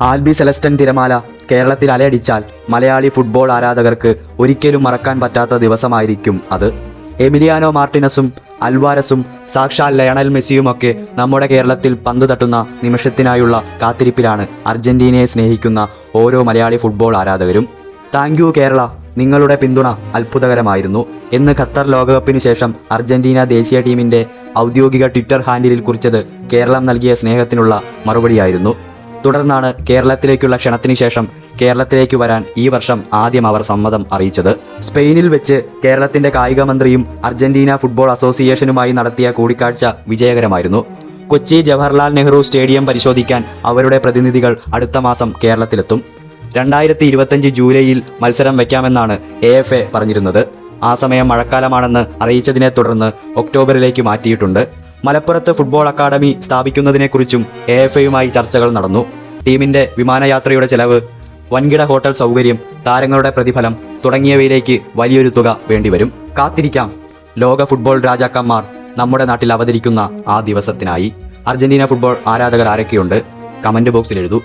ആൽബി സെലസ്റ്റൻ തിരമാല കേരളത്തിൽ അലയടിച്ചാൽ മലയാളി ഫുട്ബോൾ ആരാധകർക്ക് ഒരിക്കലും മറക്കാൻ പറ്റാത്ത ദിവസമായിരിക്കും അത്. എമിലിയാനോ മാർട്ടിനസും അൽവാരസും സാക്ഷാൽ ലയണൽ മെസ്സിയുമൊക്കെ നമ്മുടെ കേരളത്തിൽ പന്ത് തട്ടുന്ന നിമിഷത്തിനായുള്ള കാത്തിരിപ്പിലാണ് അർജന്റീനയെ സ്നേഹിക്കുന്ന ഓരോ മലയാളി ഫുട്ബോൾ ആരാധകരും. താങ്ക് കേരള നിങ്ങളുടെ പിന്തുണ അത്ഭുതകരമായിരുന്നു. എന്ന് ഖത്തർ ലോകകപ്പിന് ശേഷം അർജന്റീന ദേശീയ ടീമിന്റെ ഔദ്യോഗിക ട്വിറ്റർ ഹാൻഡിലിൽ കുറിച്ചത് കേരളം നൽകിയ സ്നേഹത്തിനുള്ള മറുപടിയായിരുന്നു. തുടർന്നാണ് കേരളത്തിലേക്കുള്ള ക്ഷണത്തിന് ശേഷം കേരളത്തിലേക്ക് വരാൻ ഈ വർഷം ആദ്യം അവർ സമ്മതം അറിയിച്ചത്. സ്പെയിനിൽ വെച്ച് കേരളത്തിന്റെ കായിക മന്ത്രിയും അർജന്റീന ഫുട്ബോൾ അസോസിയേഷനുമായി നടത്തിയ കൂടിക്കാഴ്ച വിജയകരമായിരുന്നു. കൊച്ചി ജവഹർലാൽ നെഹ്റു സ്റ്റേഡിയം പരിശോധിക്കാൻ അവരുടെ പ്രതിനിധികൾ അടുത്ത മാസം കേരളത്തിലെത്തും. രണ്ടായിരത്തി ഇരുപത്തഞ്ച് ജൂലൈയിൽ മത്സരം വയ്ക്കാമെന്നാണ് എ എഫ് എ പറഞ്ഞിരുന്നത്. ആ സമയം മഴക്കാലമാണെന്ന് അറിയിച്ചതിനെ തുടർന്ന് ഒക്ടോബറിലേക്ക് മാറ്റിയിട്ടുണ്ട്. മലപ്പുറത്ത് ഫുട്ബോൾ അക്കാദമി സ്ഥാപിക്കുന്നതിനെക്കുറിച്ചും എ എഫ് എയുമായി ചർച്ചകൾ നടന്നു. ടീമിന്റെ വിമാനയാത്രയുടെ ചെലവ് വൻകിട ഹോട്ടൽ സൗകര്യം താരങ്ങളുടെ പ്രതിഫലം തുടങ്ങിയവയിലേക്ക് വലിയൊരു തുക വേണ്ടിവരും. കാത്തിരിക്കാം. ലോക ഫുട്ബോൾ രാജാക്കന്മാർ നമ്മുടെ നാട്ടിൽ അവതരിക്കുന്ന ആ ദിവസത്തിനായി. അർജന്റീന ഫുട്ബോൾ ആരാധകർ ആരൊക്കെയുണ്ട്? കമന്റ് ബോക്സിൽ എഴുതൂ.